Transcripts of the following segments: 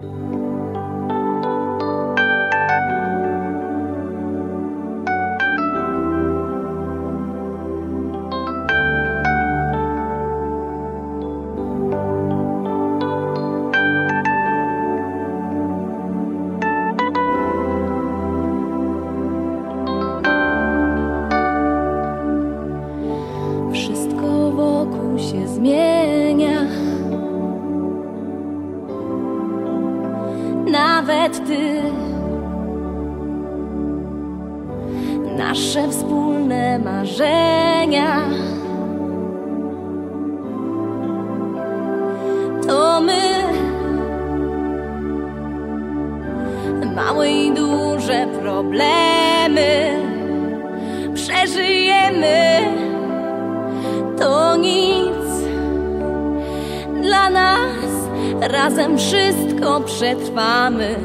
Wszystko wokół się zmienia. Nawet ty. Nasze wspólne marzenia. To my. Małe i duże problemy przeżyjemy Razem wszystko przetrwamy.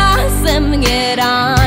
가슴이랑